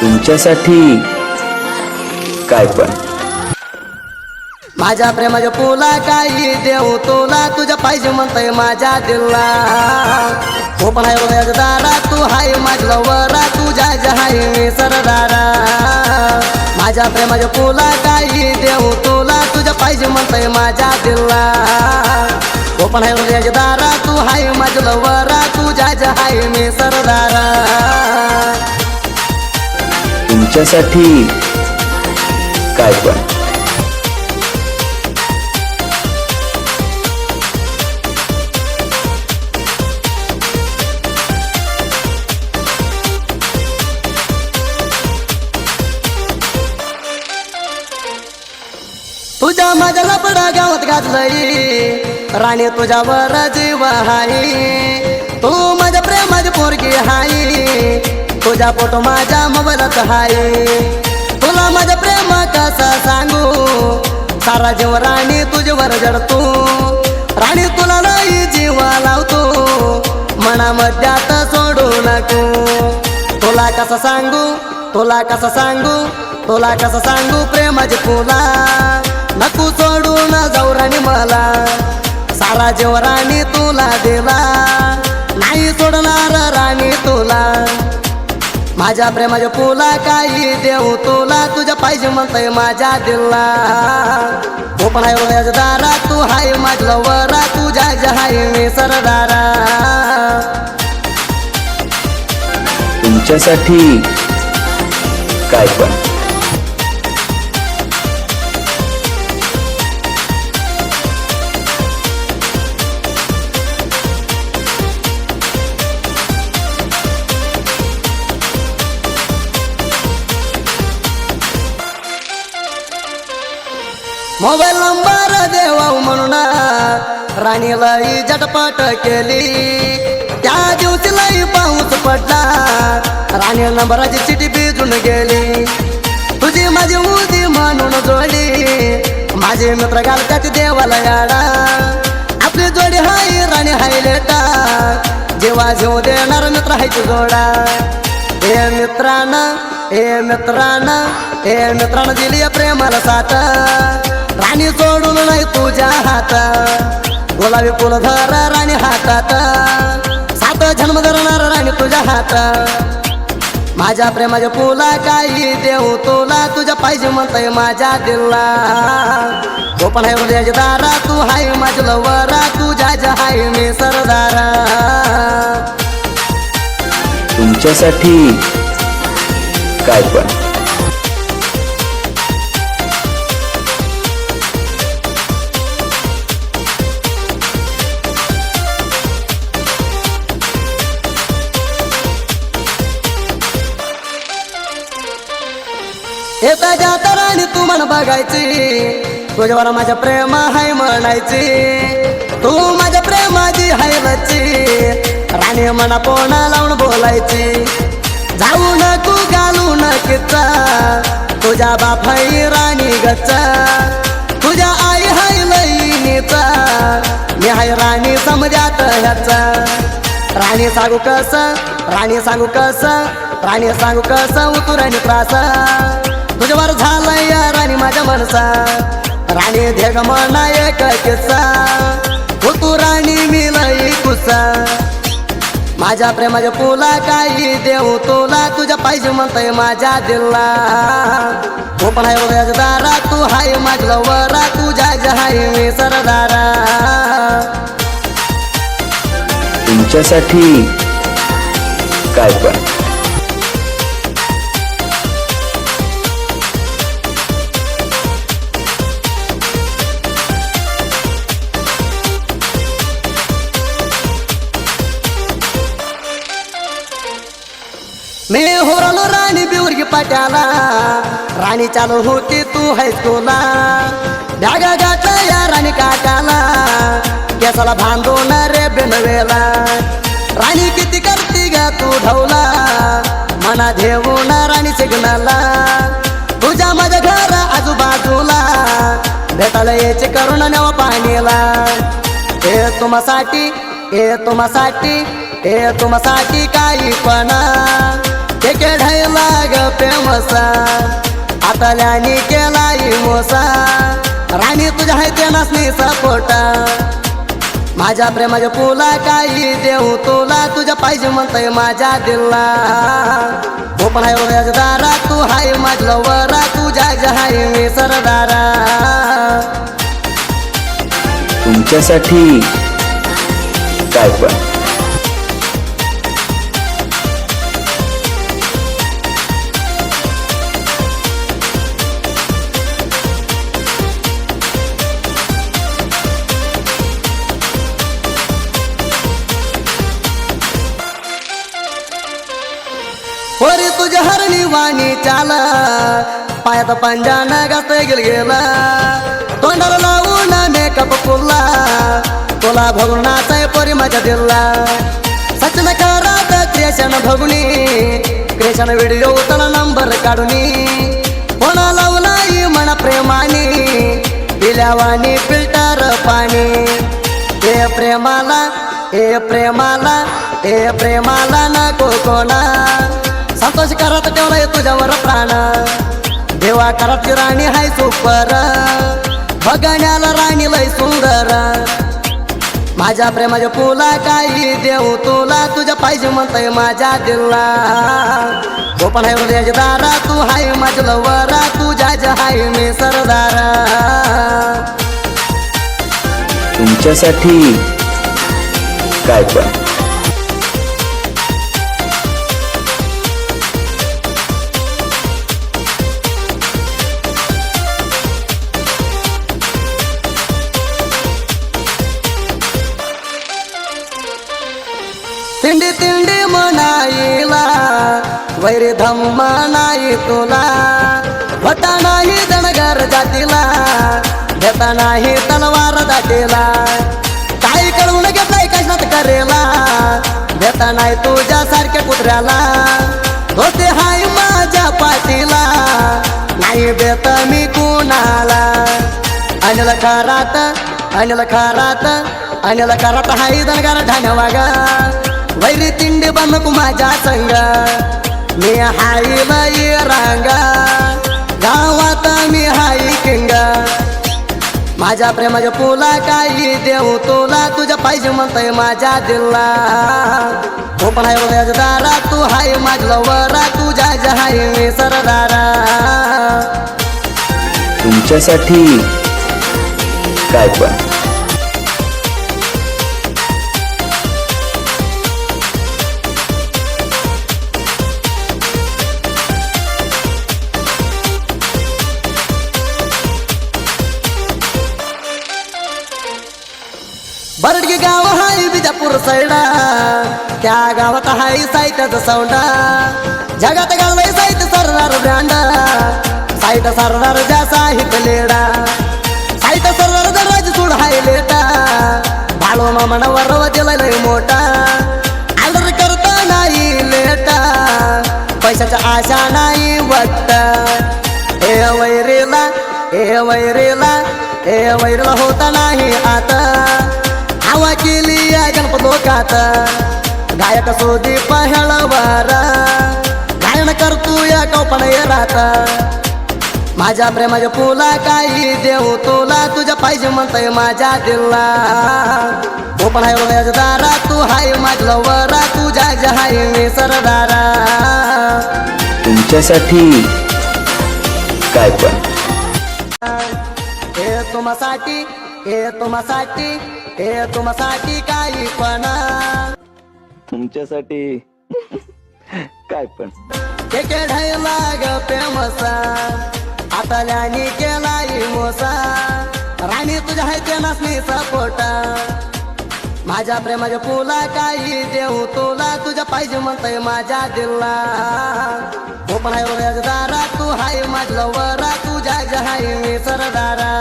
तुमच्यासाठी काय पण. माझ्या प्रेमाच्या फुला काही देऊ तुला तुझ्या पाहिजे म्हणतय माझ्या दिलला. हो पण आहे हृदयाच्या दारा तू हाय माझ्या वरा तुझ्या जहाय मी सरदारा. माझ्या प्रेमाच्या फुला काही देऊ तुला तुझ्या पाहिजे म्हणतय माझ्या दिलला. हो पण आहे हृदयाच्या दारा तू हाय माझ्या वरा तुझ्या जहाय मी सरदारा. तुमच्यासाठी काय पण. तुझ्या माझ्या लपडा गावात घातलंय राणी तुझ्यावर जीव हाय. तू माझ्या प्रेमाची पोरगी हाय. तुझ्या फोटो माझ्या मोबाईलात हाय तुला माझ्या प्रेम कसा सांगू. सारा जीव राणी तुझ्यावर जडतो. राणी तुला नाही जीवा लावतो. मनामध्यात सोडू नको. तुला कसं सांगू? तुला कसं सांगू? तुला कसं सांगू प्रेमाची फुला? नको ना जाऊ राणी मला. सारा जीव राणी तुला दिला. नाही सोडणार राणी तुला. माझ्या प्रेमाच्या फुला काही देऊ तुला. तुझ्या पाहिजे म्हणतय माझ्या दिला हो पण आहे हृदयाच्या दारा तू हाय माझ्या वरा तुझ्या जहाय मी सरदारा. तुमच्यासाठी काय पण. मोबाईल नंबर देवा म्हणून राणीला ही झटपट केली. त्या दिवशी पाऊस पडला. राणी नंबराची चिठी भिजून गेली. तुझी माझी उदी म्हणून जोडी माझे मित्र घालतात देवाला गाडा आपली जोडी हाय राणी हाय लेटा. जेव्हा जेव देणार मित्र हायची जोडा. हे मित्रान हे मित्रान हे मित्रानं दिली प्रेमाला साथ. राणी सोडून नाही तुझ्या हाता. गुलाबी फुल धर राणी हातात. सात जन्म धरणार राणी तुझ्या हात. माझ्या प्रेमाच्या फुला काही देऊ तुला तुझ्या पाहिजे म्हणतय माझ्या दिला गोपन पण आहे हृदयाच्या दारा तू हाय माझ्या लवरा तुझ्या जहाय मी सरदारा. तुमच्यासाठी काय पण. एका जातराने तू म्हण बघायची. तुझ्यावर माझ्या प्रेम हाय म्हणायची. तू माझ्या प्रेमाची हाय बच्ची. राणी म्हणा पोणा लावून बोलायची. जाऊ नको घालू नकीचा तुझ्या बापाई राणी गच्चा. तुझ्या आई हाय लईनीचा. मी हाय राणी समजात ह्याचा. राणी सांगू कस? राणी सांगू कस? राणी सांगू कस? उतुराणी प्रासा तुझ्यावर झालं या राणी माझ्या मनसा. राणी धेड म्हणा एक किस्सा. हो तू राणी मी लई कुसा. माझ्या प्रेमाच्या पुला काही देऊ तुला. तुझ्या पाहिजे म्हणतय माझ्या दिल्ला. हो पण आहे हृदयाच्या दारा तू हाय माझ्या वरा. तुझ्या जहाय मी सरदारा. तुमच्यासाठी काय पण. पट्याला. राणी चालू होती तू हायस्कूला ढागा गाठला या राणी काकाला. केसाला भांडून रे बिनवेला. राणी किती करती गा तू ढवला. मना देऊन राणी सिग्नाला तुझ्या माझ्या घर आजूबाजूला. भेटायला याचे करून नेवा पाणीला. हे तुम्हासाठी हे तुम्हासाठी हे तुम्हासाठी काही पण. ते केढायला ग पे फेमस. आतल्याने केलाय मोसा. राणी तुझ्या आहे ते नसनी सपोटा. माझ्या प्रेमाच्या पुला काही देऊ तुला. तुझ्या पाहिजे म्हणतय माझ्या दिला हो पण आहे हृदयाच्या दारा तू हाय माझ्या वरा. तुझ्या जहाय मी सरदारा. तुमच्यासाठी काय पण. वरी तुझ्या हरणी वाणी चाला. पायात पंजान गात गेल गेला. तोंडाला लावून मेकअप फुलला. तुला भगुणाचा परी माझ्या दिला. सचन करात क्रेशन भगुनी क्रेशन व्हिडिओ तला नंबर काढूनी. कोणा लावलाई म्हणा प्रेमानी. दिल्यावानी फिल्टर पाणी. हे प्रेमाला हे प्रेमाला ए प्रेमाला नको कोणा. संतोष करत ठेवलाय तुझ्यावर प्राण. देवा करत राणी हाय सुपर. बघण्याला राणी लय सुंदर. माझ्या प्रेमाच्या फुला काही देऊ तुला. तुझ्या पाहिजे म्हणतय माझ्या दिला ओपन आहे हृदयाच्या दारा तू हाय माझ्या लवरा. तुझ्या हाय मी सरदारा. तुमच्यासाठी काय पण. तिंडी तिंडी म्हणाईला वैरी धम्मा नाही तुला भटा नाही दणगर जातीला घेता नाही तलवार दाटीला काही कळून घेतलाय कशात करेला घेता नाही तुझ्या सारख्या कुत्र्याला होते हाय माझ्या पाठीला नाही बेत मी कुणाला अनिल खरात अनिल खरात अनिल खरात हाय दणगार ठाण्या वागा वैरी तिंडी बनकू माझ्या संग. मी हाय बाई रांगा. गावात मी हाय किंग. माझ्या प्रेमाच्या पुला काही देऊ तुला. तुझ्या पाहिजे म्हणतय माझ्या दिला पण आहे हृदयाच्या दारा. तू हाय माझ्या वरा तुझ्या जहाय मी सरदारा. तुमच्यासाठी काय पण. बरडगी गाव हाय बिजापूर सैडा त्या गावात हाय साहित्याचं सौंडा. जगात गावलंय साहित्य सरदार ब्रँडा. साहित्य सरदार ज्या साहित्य लेडा. साहित्य सरदार दरवाज सोड हाय लेटा. भालो मामना वरव दिलाय मोठा. आलर करता नाही लेटा. पैशाच्या आशा नाही वाटत. ए वैरेला ए वैरेला ए वैरेला होता नाही आता. लोकात गायक सोदी पहळवार. गायन करतो या कौपण राहत माझ्या प्रेमाच्या फुला काही देऊ तुला. तुझ्या पाहिजे म्हणतय माझ्या दिला ओपन आहे हृदयाच्या दारा तू हाय माझ्या वरा. तुझ्या जहाय मी सरदारा. तुमच्यासाठी काय पण. हे तुम्हासाठी हे तुम्हासाठी हे तुम्हासाठी काही पण. तुमच्यासाठी काय पण. के लाग फेमस आतल्याने केलाय मोसा. राणी तुझ्या आहे ते नसनी सपोटा माझ्या प्रेमाच्या फुला काही देऊ तुला. तुझ्या पाहिजे म्हणतय माझ्या दिला ओपन आहे हृदयाच्या दारा तू हाय माझ्या वरा तुझ्या जहाय मी सरदारा.